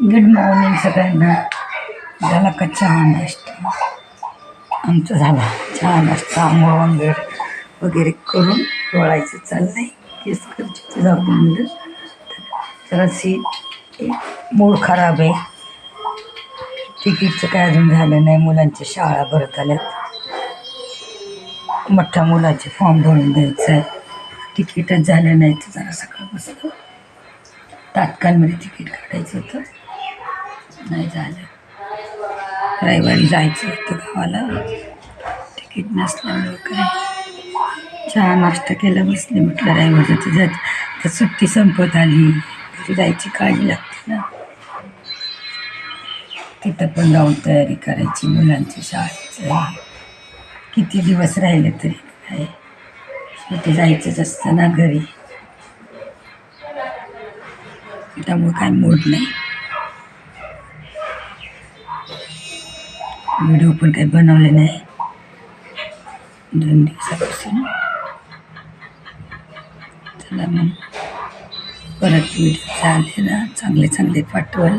Good morning सगळ्यांना. झाला का चहा नाश्ता? आमचा झाला. चहा नाश्ता आंघोळ वगैरे वगैरे करून डोळायचं चाललंय. केस गरजेचं जाऊ दे म्हणलं जराशी मूड खराब आहे. तिकीटचं काय अजून झालं नाही. मुलांच्या शाळा भरत आल्यात. मोठ्या मुलाचे फॉर्म भरून द्यायचं आहे तिकीटच झालं नाही. तर जरा सकाळ बसलं. तात्काळमध्ये तिकीट काढायचं होतं. नाही झालं. रविवारी जायचं होतं गावाला. तिकीट नसल्यामुळं काय. चहा नाश्ता केला बसले. म्हटलं रविवारचं तुझ्या तर सुट्टी संपत आली. घरी जायची काळजी लागते ना. तिथं पण जाऊन तयारी करायची मुलांची शाळेचं. किती दिवस राहिले तरी काय. शेवटी जायचंच असतं ना घरी. त्यामुळे काय मूड नाही. व्हिडिओ पण काही बनवले नाही दोन दिवसापासून चला मग परत व्हिडिओ चालले ना चांगले चांगले पाठवल